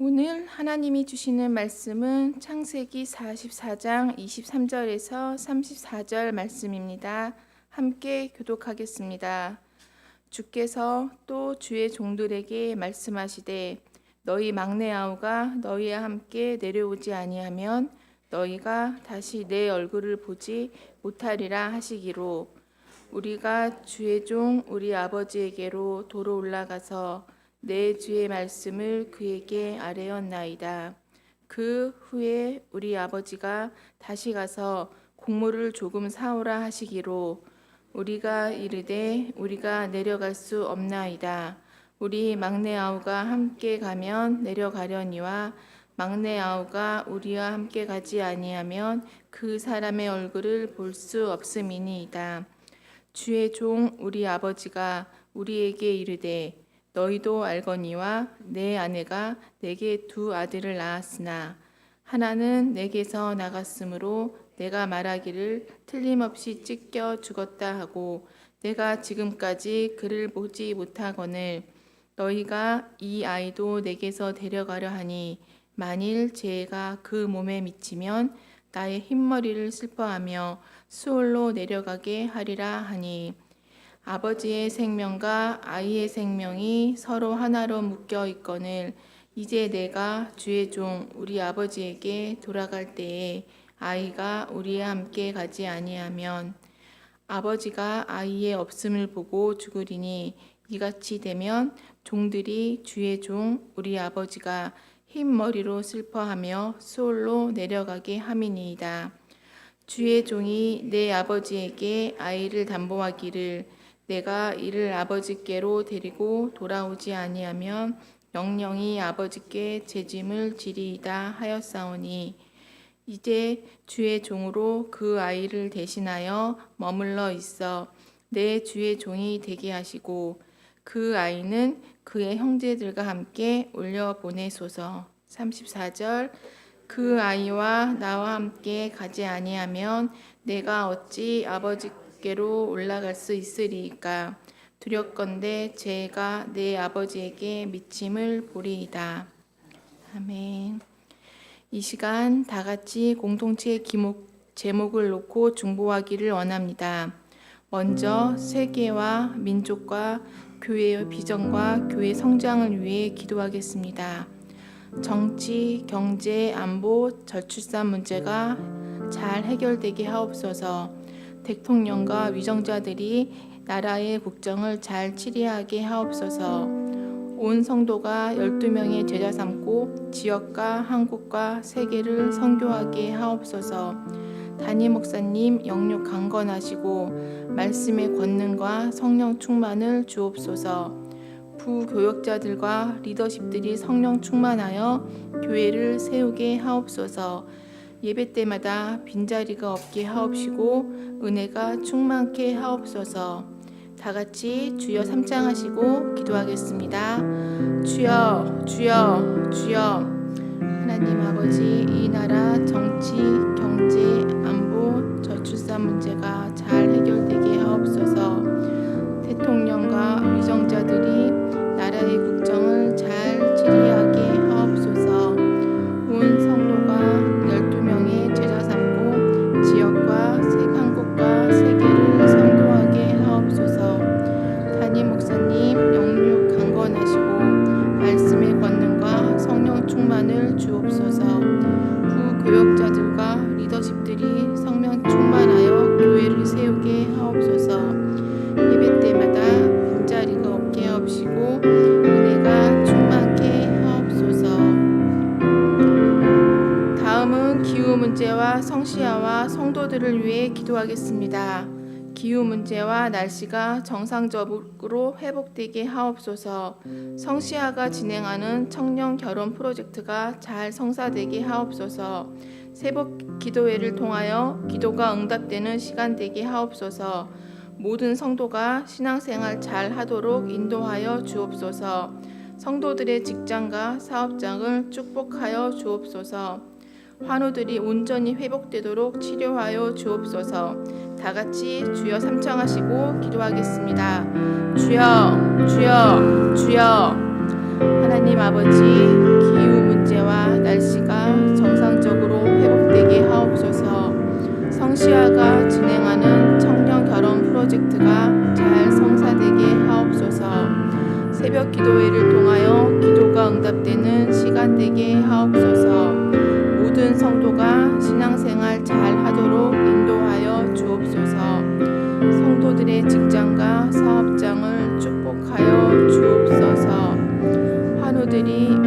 오늘 하나님이 주시는 말씀은 창세기 44장 23절에서 34절 말씀입니다. 함께 교독하겠습니다. 주께서 또 주의 종들에게 말씀하시되 너희 막내 아우가 너희와 함께 내려오지 아니하면 너희가 다시 내 얼굴을 보지 못하리라 하시기로 우리가 주의 종 우리 아버지에게로 도로 올라가서 내 주의 말씀을 그에게 아뢰었나이다. 그 후에 우리 아버지가 다시 가서 곡물을 조금 사오라 하시기로 우리가 이르되 우리가 내려갈 수 없나이다. 우리 막내 아우가 함께 가면 내려가려니와 막내 아우가 우리와 함께 가지 아니하면 그 사람의 얼굴을 볼 수 없음이니이다. 주의 종 우리 아버지가 우리에게 이르되 너희도 알거니와 내 아내가 내게 두 아들을 낳았으나 하나는 내게서 나갔으므로 내가 말하기를 틀림없이 찢겨 죽었다 하고 내가 지금까지 그를 보지 못하거늘 너희가 이 아이도 내게서 데려가려 하니 만일 죄가 그 몸에 미치면 나의 흰머리를 슬퍼하며 수월로 내려가게 하리라 하니 아버지의 생명과 아이의 생명이 서로 하나로 묶여 있거늘 이제 내가 주의 종 우리 아버지에게 돌아갈 때에 아이가 우리와 함께 가지 아니하면 아버지가 아이의 없음을 보고 죽으리니 이같이 되면 종들이 주의 종 우리 아버지가 흰 머리로 슬퍼하며 수월로 내려가게 함이니이다. 주의 종이 내 아버지에게 아이를 담보하기를 내가 이를 아버지께로 데리고 돌아오지 아니하면 영영이 아버지께 재짐을 지리이다 하였사오니 이제 주의 종으로 그 아이를 대신하여 머물러 있어 내 주의 종이 되게 하시고 그 아이는 그의 형제들과 함께 올려 보내소서. 34절 그 아이와 나와 함께 가지 아니하면 내가 어찌 아버지 께로 올라갈 수 있으리까 두렵건대 죄가 내 아버지에게 미침을 보리이다. 아멘. 이 시간 다 같이 공동체의 기목, 제목을 놓고 중보하기를 원합니다. 먼저 세계와 민족과 교회의 비전과 교회 성장을 위해 기도하겠습니다. 정치, 경제, 안보, 저출산 문제가 잘 해결되게 하옵소서. 대통령과 위정자들이 나라의 국정을 잘 치리하게 하옵소서. 온 성도가 12명의 제자 삼고 지역과 한국과 세계를 선교하게 하옵소서. 담임 목사님 영육 강건하시고 말씀의 권능과 성령 충만을 주옵소서. 부교역자들과 리더십들이 성령 충만하여 교회를 세우게 하옵소서. 예배 때마다 빈자리가 없게 하옵시고 은혜가 충만케 하옵소서. 다 같이 주여 삼창하시고 기도하겠습니다. 주여, 주여, 주여. 하나님 아버지, 이 나라 정치, 경제, 안보, 저출산 문제가 잘 해결되게 기도하겠습니다. 기후 문제와 날씨가 정상적으로 회복되게 하옵소서. 성시아가 진행하는 청년 결혼 프로젝트가 잘 성사되게 하옵소서. 세복 기도회를 통하여 기도가 응답되는 시간 되게 하옵소서. 모든 성도가 신앙생활 잘 하도록 인도하여 주옵소서. 성도들의 직장과 사업장을 축복하여 주옵소서. 환우들이 온전히 회복되도록 치료하여 주옵소서. 다 같이 주여 삼창하시고 기도하겠습니다. 주여, 주여, 주여. 하나님 아버지, 기후 문제와 날씨가 정상적으로 회복되게 하옵소서. 성시아가 진행하는 청년 결혼 프로젝트가 잘 성사되게 하옵소서. 새벽 기도회를 통하여 기도가 응답되는 시간 되게 하옵소서. 모든 성도가 신앙생활 잘 하도록 인도하여 주옵소서. 성도들의 직장과 사업장을 축복하여 주옵소서. 환우들이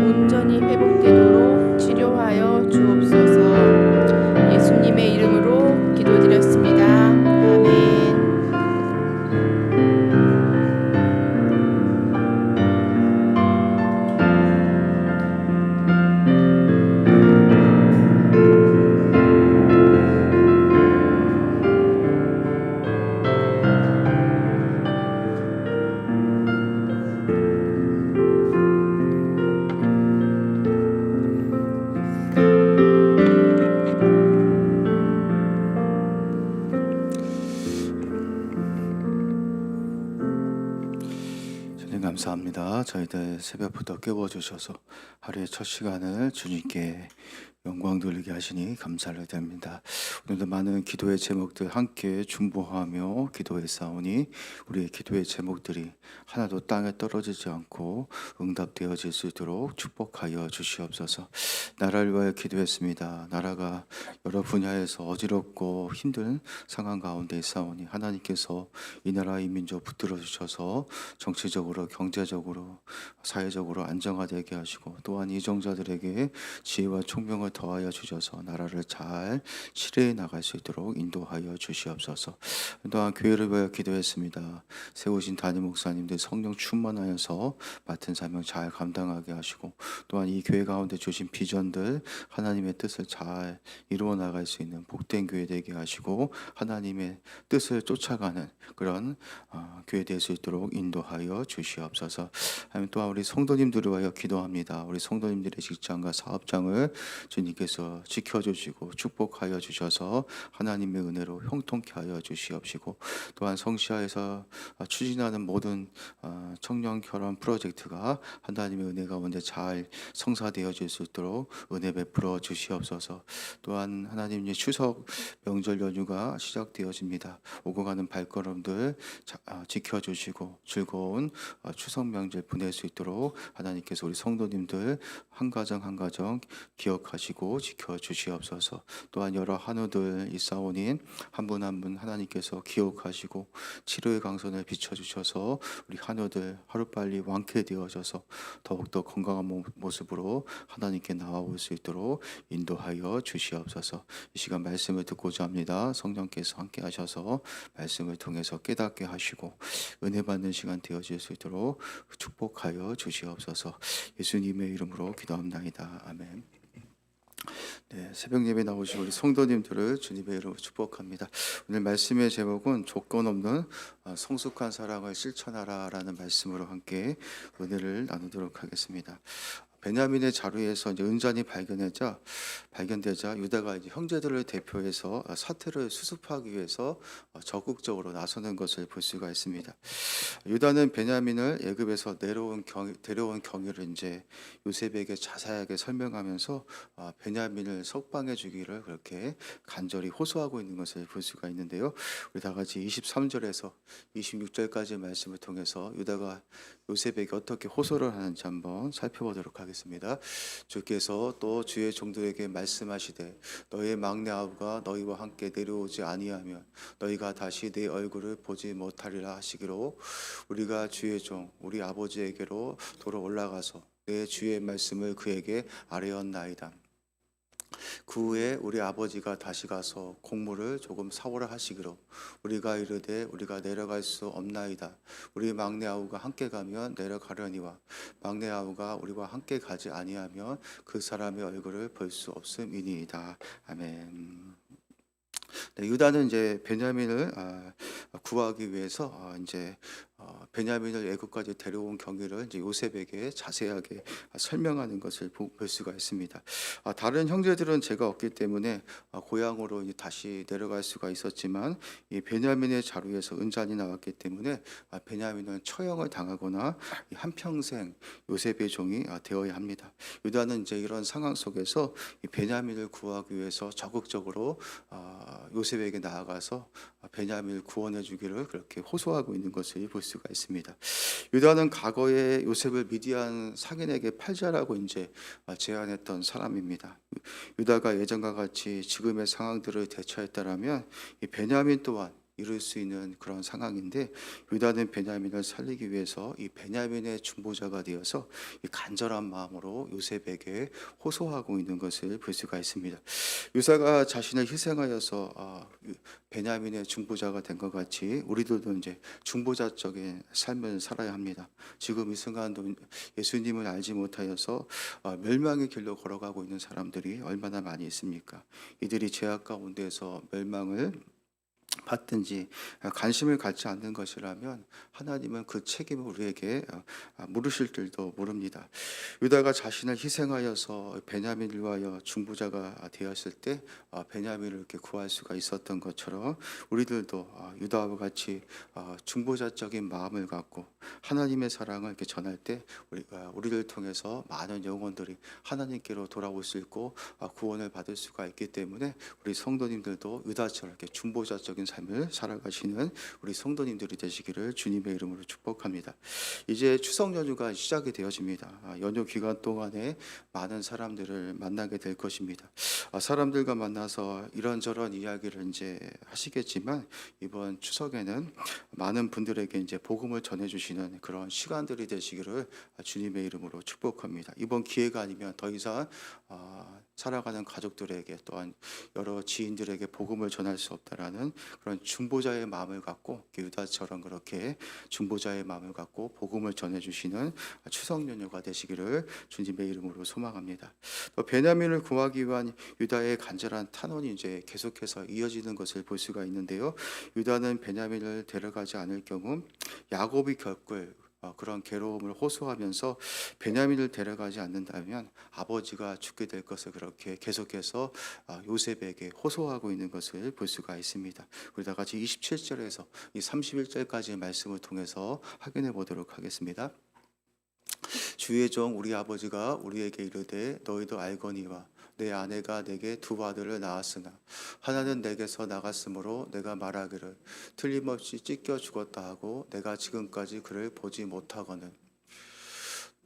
새벽부터 깨워주셔서 하루의 첫 시간을 주님께 영광 돌리게 하시니 감사를 드립니다. 오늘도 많은 기도의 제목들 함께 중보하며 기도에 싸우니 우리의 기도의 제목들이 하나도 땅에 떨어지지 않고 응답되어질 수 있도록 축복하여 주시옵소서. 나라를 위하여 기도했습니다. 나라가 여러 분야에서 어지럽고 힘든 상황 가운데 있사오니 하나님께서 이 나라 이 민족 붙들어 주셔서 정치적으로 경제적으로 사회적으로 안정화되게 하시고 또한 이정자들에게 지혜와 총명을 더하여 주셔서 나라를 잘 치료해 나갈 수 있도록 인도하여 주시옵소서. 또한 교회를 위하여 기도했습니다. 세우신 담임 목사님들 성령 충만하여서 맡은 사명 잘 감당하게 하시고 또한 이 교회 가운데 주신 비전들 하나님의 뜻을 잘 이루어 나갈 수 있는 복된 교회 되게 하시고 하나님의 뜻을 쫓아가는 그런 어, 교회 될 수 있도록 인도하여 주시옵소서. 또한 우리 성도님들을 위하여 기도합니다. 우리 성도님들의 직장과 사업장을 주 님께서 지켜주시고 축복하여 주셔서 하나님의 은혜로 형통케 하여 주시옵시고 또한 성시아에서 추진하는 모든 어, 청년 결혼 프로젝트가 하나님의 은혜 가운데 잘 성사되어 질 수 있도록 은혜 베풀어 주시옵소서. 또한 하나님의 추석 명절 연휴가 시작되어집니다. 오고 가는 발걸음들 자- 아, 지켜주시고 즐거운 어, 추석 명절 보낼 수 있도록 하나님께서 우리 성도님들 한 가정 한 가정 기억하시고 지켜 주시옵소서. 또한 여러 한우들 있사오니 한분 한 분 하나님께서 기억하시고 치료의 강선을 비춰 주셔서 우리 한우들 하루빨리 완쾌 되어져서 더욱더 건강한 모- 모습으로 하나님께 나아올 수 있도록 인도하여 주시옵소서. 이 시간 말씀을 듣고자 합니다. 성령께서 함께 하셔서 말씀을 통해서 깨닫게 하시고 은혜 받는 시간 되어질 수 있도록 축복하여 주시옵소서. 예수님의 이름으로 기도합나이다. 아멘. 네, 새벽 예배 나오신 우리 성도님들을 주님의 이름으로 축복합니다. 오늘 말씀의 제목은 조건 없는 어, 성숙한 사랑을 실천하라라는 말씀으로 함께 은혜를 나누도록 하겠습니다. 베냐민의 자루에서 이제 은잔이 발견되자 발견되자 유다가 이제 형제들을 대표해서 사태를 수습하기 위해서 어, 적극적으로 나서는 것을 볼 수가 있습니다. 유다는 베냐민을 애굽에서 내려온 경 데려온 경위를 이제 요셉에게 자세하게 설명하면서 어, 베냐민을 석방해 주기를 그렇게 간절히 호소하고 있는 것을 볼 수가 있는데요. 우리 다 같이 23절에서 26절까지의 말씀을 통해서 유다가 요셉에게 어떻게 호소를 하는지 한번 살펴보도록 하겠습니다. 주께서 또 주의 종들에게 말씀하시되 너의 막내 아우가 너희와 함께 내려오지 아니하면 너희가 다시 내 얼굴을 보지 못하리라 하시기로 우리가 주의 종 우리 아버지에게로 돌아 올라가서 내 주의 말씀을 그에게 아뢰었나이다. 그 후에 우리 아버지가 다시 가서 곡물을 조금 사오라 하시기로 우리가 이르되 우리가 내려갈 수 없나이다. 우리 막내 아우가 함께 가면 내려가려니와 막내 아우가 우리와 함께 가지 아니하면 그 사람의 얼굴을 볼 수 없음이니이다. 아멘. 네, 유다는 이제 베냐민을 아, 구하기 위해서 아, 이제 어, 베냐민을 애굽까지 데려온 경위를 이제 요셉에게 자세하게 설명하는 것을 보- 볼 수가 있습니다. 아, 다른 형제들은 제가 없기 때문에 아, 고향으로 다시 내려갈 수가 있었지만 이 베냐민의 자루에서 은잔이 나왔기 때문에 아, 베냐민은 처형을 당하거나 이 한평생 요셉의 종이 아, 되어야 합니다. 유다는 이제 이런 상황 속에서 이 베냐민을 구하기 위해서 적극적으로 아, 요셉에게 나아가서 아, 베냐민을 구원해 주기를 그렇게 호소하고 있는 것을 볼수 가 있습니다. 유다는 과거에 요셉을 미디안 상인에게 팔자라고 이제 아, 제안했던 사람입니다. 유다가 예전과 같이 지금의 상황들을 대처했다라면 이 베냐민 또한 이룰 수 있는 그런 상황인데 유다는 베냐민을 살리기 위해서 이 베냐민의 중보자가 되어서 이 간절한 마음으로 요셉에게 호소하고 있는 것을 볼 수가 있습니다. 유사가 자신을 희생하여서 아, 유- 베냐민의 중보자가 된 것 같이 우리들도 이제 중보자적인 삶을 살아야 합니다. 지금 이 순간도 예수님을 알지 못하여서 아, 멸망의 길로 걸어가고 있는 사람들이 얼마나 많이 있습니까? 이들이 죄악 가운데서 멸망을 받든지 관심을 갖지 않는 것이라면 하나님은 그 책임을 우리에게 어, 아, 물으실 줄도 모릅니다. 유다가 자신을 희생하여서 베냐민을 위하여 중보자가 되었을 때 아, 베냐민을 이렇게 구할 수가 있었던 것처럼 우리들도 아, 유다와 같이 아, 중보자적인 마음을 갖고 하나님의 사랑을 이렇게 전할 때 우리, 아, 우리를 통해서 많은 영혼들이 하나님께로 돌아올 수 있고 아, 구원을 받을 수가 있기 때문에 우리 성도님들도 유다처럼 이렇게 중보자적인 삶을 살아가시는 우리 성도님들이 되시기를 주님의 이름으로 축복합니다. 이제 추석 연휴가 시작이 되어집니다. 아, 연휴 기간 동안에 많은 사람들을 만나게 될 것입니다. 아, 사람들과 만나서 이런저런 이야기를 이제 하시겠지만 이번 추석에는 많은 분들에게 이제 복음을 전해주시는 그런 시간들이 되시기를 주님의 이름으로 축복합니다. 이번 기회가 아니면 더 이상 아, 살아가는 가족들에게 또한 여러 지인들에게 복음을 전할 수 없다라는 그런 중보자의 마음을 갖고 유다처럼 그렇게 중보자의 마음을 갖고 복음을 전해주시는 추석 연휴가 되시기를 주님의 이름으로 소망합니다. 또 베냐민을 구하기 위한 유다의 간절한 탄원이 이제 계속해서 이어지는 것을 볼 수가 있는데요. 유다는 베냐민을 데려가지 않을 경우 야곱이 겪을 어, 그런 괴로움을 호소하면서 베냐민을 데려가지 않는다면 아버지가 죽게 될 것을 그렇게 계속해서 어, 요셉에게 호소하고 있는 것을 볼 수가 있습니다. 우리 다 같이 27절에서 이 31절까지의 말씀을 통해서 확인해 보도록 하겠습니다. 주의 종 우리 아버지가 우리에게 이르되 너희도 알거니와 내 아내가 내게 두 아들을 낳았으나 하나는 내게서 나갔으므로 내가 말하기를 틀림없이 찢겨 죽었다 하고 내가 지금까지 그를 보지 못하거늘.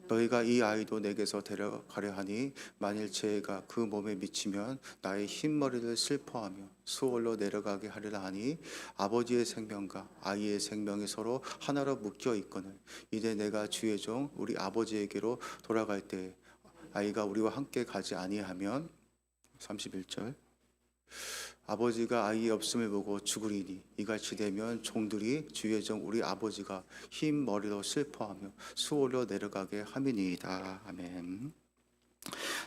너희가 이 아이도 내게서 데려가려 하니 만일 죄가 그 몸에 미치면 나의 흰머리를 슬퍼하며 수월로 내려가게 하리라 하니 아버지의 생명과 아이의 생명이 서로 하나로 묶여 있거늘. 이제 내가 주의 종 우리 아버지에게로 돌아갈 때 아이가 우리와 함께 가지 아니하면 31절 아버지가 아이 없음을 보고 죽으리니 이같이 되면 종들이 주의 종 우리 아버지가 흰 머리로 슬퍼하며 수월로 내려가게 함이니이다. 아멘.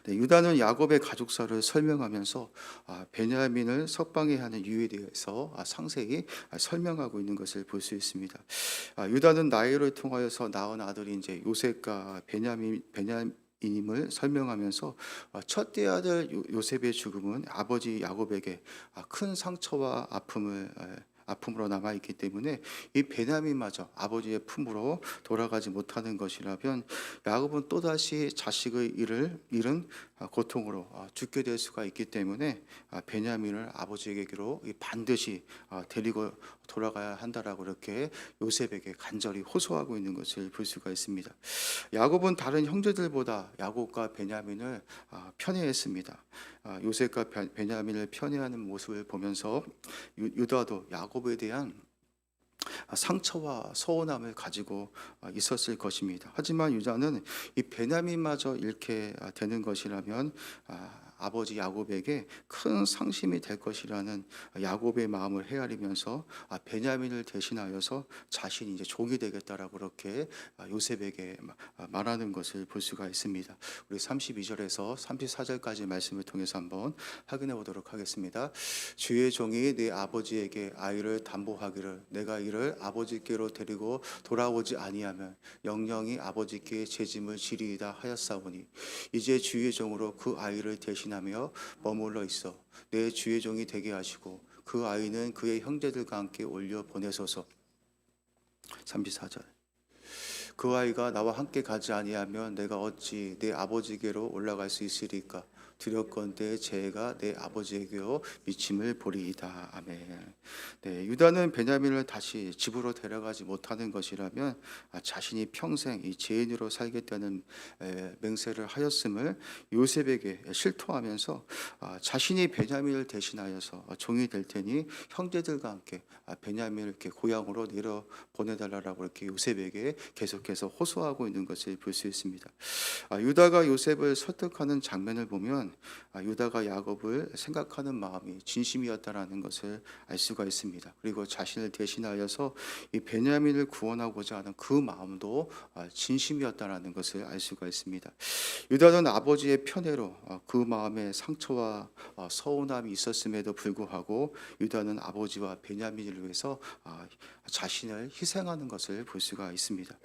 네, 유다는 야곱의 가족사를 설명하면서 아, 베냐민을 석방해야 하는 이유에 대해서 아, 상세히 아, 설명하고 있는 것을 볼 수 있습니다. 아, 유다는 나이를 통하여서 낳은 아들이 이제 요셉과 베냐민 베냐민 임을 설명하면서 아, 첫째 아들 요- 요셉의 죽음은 아버지 야곱에게 아, 큰 상처와 아픔을 에, 아픔으로 남아 있기 때문에 이 베냐민마저 아버지의 품으로 돌아가지 못하는 것이라면 야곱은 또 다시 자식의 일을 잃은 아, 고통으로 아, 죽게 될 수가 있기 때문에 아, 베냐민을 아버지에게로 이 반드시 아, 데리고 돌아가야 한다라고 이렇게 요셉에게 간절히 호소하고 있는 것을 볼 수가 있습니다. 야곱은 다른 형제들보다 야곱과 베냐민을 아, 편애했습니다. 아, 요셉과 베- 베냐민을 편애하는 모습을 보면서 유- 유다도 야곱에 대한 아, 상처와 서운함을 가지고 아, 있었을 것입니다. 하지만 유다는 이 베냐민마저 잃게 아, 되는 것이라면 아, 아버지 야곱에게 큰 상심이 될 것이라는 야곱의 마음을 헤아리면서 아, 베냐민을 대신하여서 자신이 이제 종이 되겠다라고 그렇게 아, 요셉에게 마- 아, 말하는 것을 볼 수가 있습니다. 우리 32절에서 34절까지 말씀을 통해서 한번 확인해 보도록 하겠습니다. 주의 종이 내 아버지에게 아이를 담보하기를 내가 이를 아버지께로 데리고 돌아오지 아니하면 영영이 아버지께 죄짐을 지리이다 하였사오니 이제 주의 종으로 그 아이를 대신 하며 머물러 있어 내 주의 종이 되게 하시고 그 아이는 그의 형제들과 함께 올려 보내소서. 34절. 그 아이가 나와 함께 가지 아니하면 내가 어찌 내 아버지께로 올라갈 수 있으리까 두렵건대 죄가 내 아버지에게요 미침을 보리이다. 아멘. 네, 유다는 베냐민을 다시 집으로 데려가지 못하는 것이라면 아, 자신이 평생 이 죄인으로 살겠다는 에, 맹세를 하였음을 요셉에게 실토하면서 아, 자신이 베냐민을 대신하여서 종이 될 테니 형제들과 함께 아, 베냐민을 이렇게 고향으로 내려 보내달라고 이렇게 요셉에게 계속해서 호소하고 있는 것을 볼 수 있습니다. 아, 유다가 요셉을 설득하는 장면을 보면 아, 유다가 야곱을 생각하는 마음이 진심이었다라는 것을 알 수가 있습니다. 그리고 자신을 대신하여서 이 베냐민을 구원하고자 하는 그 마음도 아, 진심이었다라는 것을 알 수가 있습니다. 유다는 아버지의 편애로 어, 그 마음에 상처와 어, 서운함이 있었음에도 불구하고 유다는 아버지와 베냐민을 위해서 아, 자신을 희생하는 것을 볼 수가 있습니다.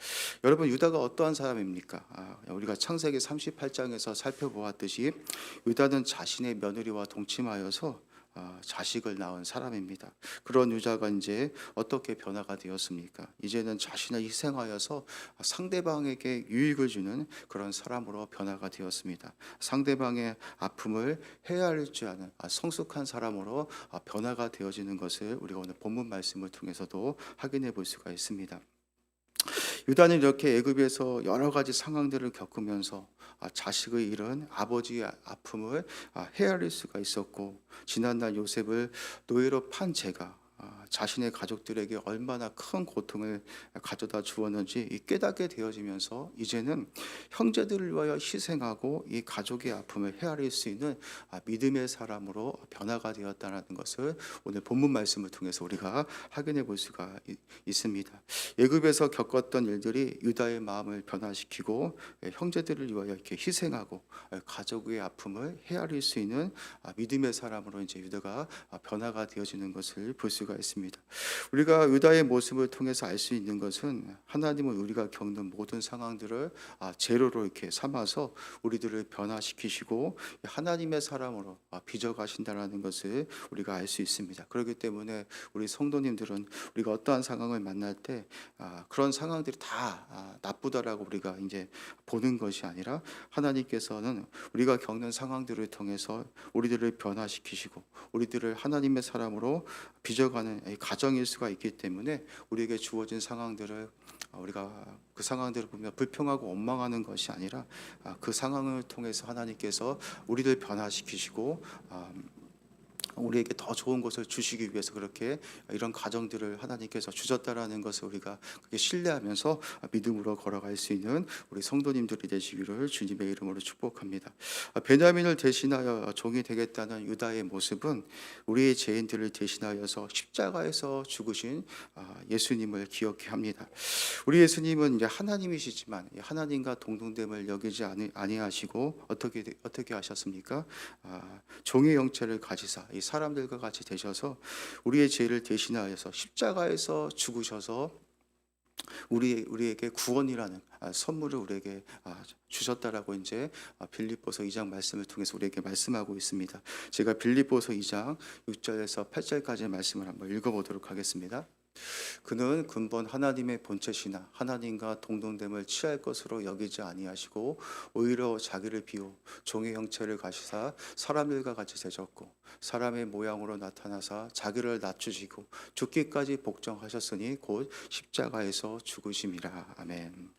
여러분 유다가 어떠한 사람입니까? 아, 우리가 창세기 38장에서 살펴보았듯이 유다는 자신의 며느리와 동침하여서 아, 자식을 낳은 사람입니다. 그런 유다가 이제 어떻게 변화가 되었습니까? 이제는 자신을 희생하여서 상대방에게 유익을 주는 그런 사람으로 변화가 되었습니다. 상대방의 아픔을 헤아릴 줄 아는 아, 성숙한 사람으로 아, 변화가 되어지는 것을 우리가 오늘 본문 말씀을 통해서도 확인해 볼 수가 있습니다. 유다는 이렇게 애굽에서 여러 가지 상황들을 겪으면서 아, 자식을 잃은 아버지의 아픔을 아, 헤아릴 수가 있었고 지난날 요셉을 노예로 판 제가 아, 자신의 가족들에게 얼마나 큰 고통을 가져다 주었는지 이 깨닫게 되어지면서 이제는 형제들을 위하여 희생하고 이 가족의 아픔을 헤아릴 수 있는 아, 믿음의 사람으로 변화가 되었다는 것을 오늘 본문 말씀을 통해서 우리가 확인해 볼 수가 있- 있습니다. 예굽에서 겪었던 일들이 유다의 마음을 변화시키고 예, 형제들을 위하여 이렇게 희생하고 예, 가족의 아픔을 헤아릴 수 있는 아, 믿음의 사람으로 이제 유다가 아, 변화가 되어지는 것을 볼 수가 있습니다. 우리가 유다의 모습을 통해서 알 수 있는 것은 하나님은 우리가 겪는 모든 상황들을 아, 재료로 이렇게 삼아서 우리들을 변화시키시고 하나님의 사람으로 아, 빚어가신다라는 것을 우리가 알 수 있습니다. 그렇기 때문에 우리 성도님들은 우리가 어떠한 상황을 만날 때 아, 그런 상황들이 다 아, 나쁘다라고 우리가 이제 보는 것이 아니라 하나님께서는 우리가 겪는 상황들을 통해서 우리들을 변화시키시고 우리들을 하나님의 사람으로 빚어가는 이 가정일 수가 있기 때문에 우리에게 주어진 상황들을 아, 우리가 그 상황들을 보면 불평하고 원망하는 것이 아니라 아, 그 상황을 통해서 하나님께서 우리를 변화시키시고 아, 우리에게 더 좋은 것을 주시기 위해서 그렇게 이런 가정들을 하나님께서 주셨다라는 것을 우리가 그렇게 신뢰하면서 믿음으로 걸어갈 수 있는 우리 성도님들이 되시기를 주님의 이름으로 축복합니다. 아, 베냐민을 대신하여 종이 되겠다는 유다의 모습은 우리의 죄인들을 대신하여서 십자가에서 죽으신 아, 예수님을 기억해 합니다. 우리 예수님은 이제 하나님이시지만 이 하나님과 동등됨을 여기지 아니- 아니하시고 어떻게 되- 어떻게 하셨습니까? 아, 종의 형체를 가지사 이 사람들과 같이 되셔서 우리의 죄를 대신하여서 십자가에서 죽으셔서 우리 우리에게 구원이라는 아, 선물을 우리에게 아, 주셨다라고 이제 아, 빌립보서 2장 말씀을 통해서 우리에게 말씀하고 있습니다. 제가 빌립보서 2장 6절에서 8절까지의 말씀을 한번 읽어보도록 하겠습니다. 그는 근본 하나님의 본체시나 하나님과 동등됨을 취할 것으로 여기지 아니하시고 오히려 자기를 비우 종의 형체를 가시사 사람들과 같이 되셨고 사람의 모양으로 나타나사 자기를 낮추시고 죽기까지 복종하셨으니 곧 십자가에서 죽으심이라 아멘.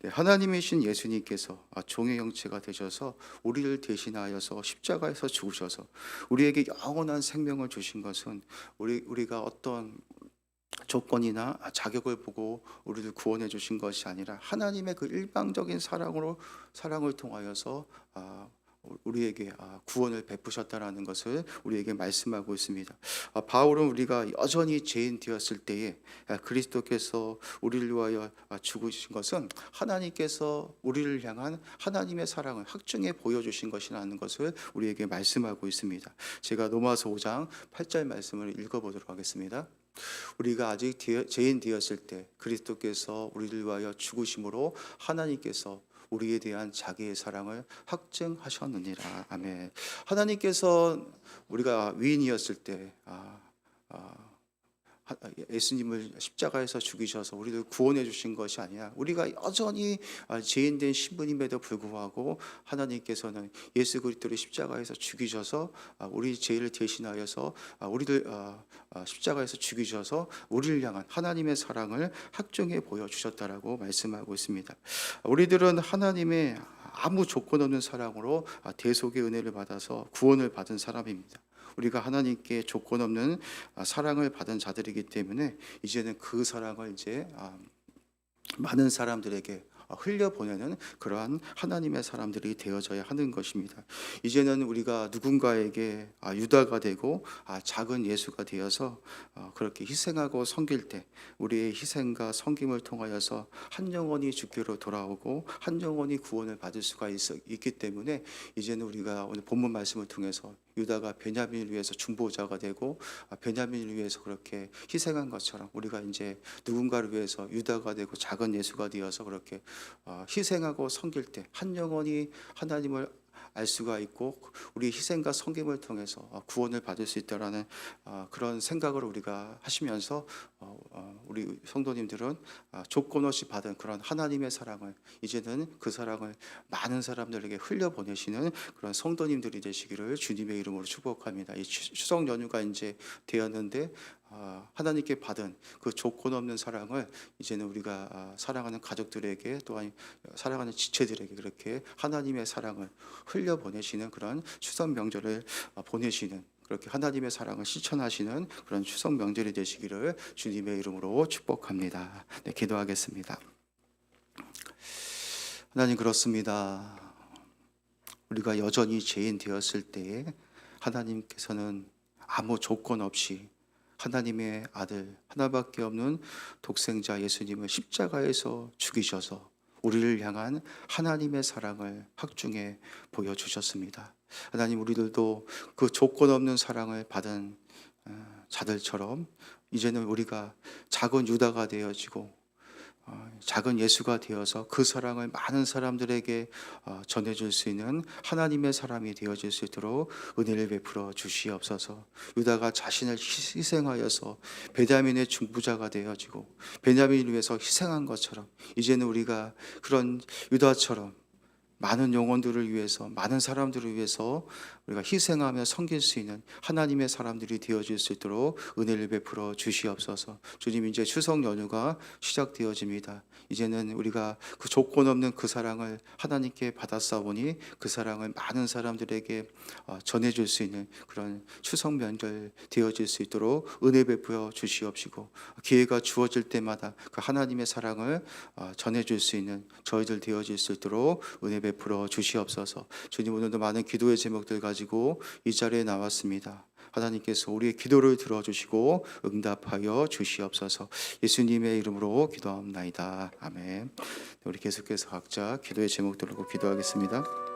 네, 하나님이신 예수님께서 아, 종의 형체가 되셔서 우리를 대신하여서 십자가에서 죽으셔서 우리에게 영원한 생명을 주신 것은 우리 우리가 어떤 조건이나 자격을 보고 우리를 구원해 주신 것이 아니라 하나님의 그 일방적인 사랑으로 사랑을 통하여서 아, 우리에게 아, 구원을 베푸셨다라는 것을 우리에게 말씀하고 있습니다. 아, 바울은 우리가 여전히 죄인 되었을 때에 아, 그리스도께서 우리를 위하여 아, 죽으신 것은 하나님께서 우리를 향한 하나님의 사랑을 확증해 보여주신 것이라는 것을 우리에게 말씀하고 있습니다. 제가 로마서 5장 8절 말씀을 읽어보도록 하겠습니다. 우리가 아직 되- 죄인 되었을 때 그리스도께서 우리를 위하여 죽으심으로 하나님께서 우리에 대한 자기의 사랑을 확증하셨느니라. 아멘. 하나님께서 우리가 위인이었을 때 아, 아, 하- 예수님을 십자가에서 죽이셔서 우리를 구원해 주신 것이 아니라 우리가 여전히 아, 죄인된 신분임에도 불구하고 하나님께서는 예수 그리스도를 십자가에서 죽이셔서 아, 우리 죄를 대신하여서 아, 우리를 십자가에서 죽이셔서 우리를 향한 하나님의 사랑을 학종해 보여 주셨다라고 말씀하고 있습니다. 우리들은 하나님의 아무 조건 없는 사랑으로 아, 대속의 은혜를 받아서 구원을 받은 사람입니다. 우리가 하나님께 조건 없는 아, 사랑을 받은 자들이기 때문에 이제는 그 사랑을 이제 아, 많은 사람들에게 아, 흘려보내는 그러한 하나님의 사람들이 되어져야 하는 것입니다. 이제는 우리가 누군가에게 아, 유다가 되고 아, 작은 예수가 되어서 어, 그렇게 희생하고 섬길 때 우리의 희생과 섬김을 통하여서 한 영혼이 주께로 돌아오고 한 영혼이 구원을 받을 수가 있, 있기 때문에 이제는 우리가 오늘 본문 말씀을 통해서 유다가 베냐민을 위해서 중보자가 되고 아, 베냐민을 위해서 그렇게 희생한 것처럼 우리가 이제 누군가를 위해서 유다가 되고 작은 예수가 되어서 그렇게 어, 희생하고 섬길 때 한 영혼이 하나님을 알 수가 있고 우리 희생과 섬김을 통해서 어, 구원을 받을 수 있다라는 어, 그런 생각을 우리가 하시면서 어, 어, 우리 성도님들은 아, 조건 없이 받은 그런 하나님의 사랑을 이제는 그 사랑을 많은 사람들에게 흘려 보내시는 그런 성도님들이 되시기를 주님의 이름으로 축복합니다. 이 추- 추석 연휴가 이제 되었는데 아, 하나님께 받은 그 조건 없는 사랑을 이제는 우리가 아, 사랑하는 가족들에게 또한 사랑하는 지체들에게 그렇게 하나님의 사랑을 흘려 보내시는 그런 추석 명절을 아, 보내시는 그렇게 하나님의 사랑을 실천하시는 그런 추석 명절이 되시기를 주님의 이름으로 축복합니다. 네, 기도하겠습니다. 하나님 그렇습니다. 우리가 여전히 죄인 되었을 때에 하나님께서는 아무 조건 없이 하나님의 아들 하나밖에 없는 독생자 예수님을 십자가에서 죽이셔서 우리를 향한 하나님의 사랑을 학중에 보여주셨습니다. 하나님 우리들도 그 조건 없는 사랑을 받은 어, 자들처럼 이제는 우리가 작은 유다가 되어지고 어, 작은 예수가 되어서 그 사랑을 많은 사람들에게 어, 전해줄 수 있는 하나님의 사람이 되어질 수 있도록 은혜를 베풀어 주시옵소서. 유다가 자신을 희- 희생하여서 베냐민의 중부자가 되어지고 베냐민을 위해서 희생한 것처럼 이제는 우리가 그런 유다처럼 많은 영혼들을 위해서 많은 사람들을 위해서 우리가 희생하며 섬길 수 있는 하나님의 사람들이 되어질 수 있도록 은혜를 베풀어 주시옵소서. 주님 이제 추석 연휴가 시작되어집니다. 이제는 우리가 그 조건 없는 그 사랑을 하나님께 받았사오니 그 사랑을 많은 사람들에게 어, 전해줄 수 있는 그런 추석 명절 되어질 수 있도록 은혜 베풀어 주시옵시고 기회가 주어질 때마다 그 하나님의 사랑을 어, 전해줄 수 있는 저희들 되어질 수 있도록 은혜 베풀어 주시옵소서. 주님 오늘도 많은 기도의 제목들 가지고 이 자리에 나왔습니다. 하나님께서 우리의 기도를 들어주시고 응답하여 주시옵소서. 예수님의 이름으로 기도합나이다. 아멘. 우리 계속해서 각자 기도의 제목들로 기도하겠습니다.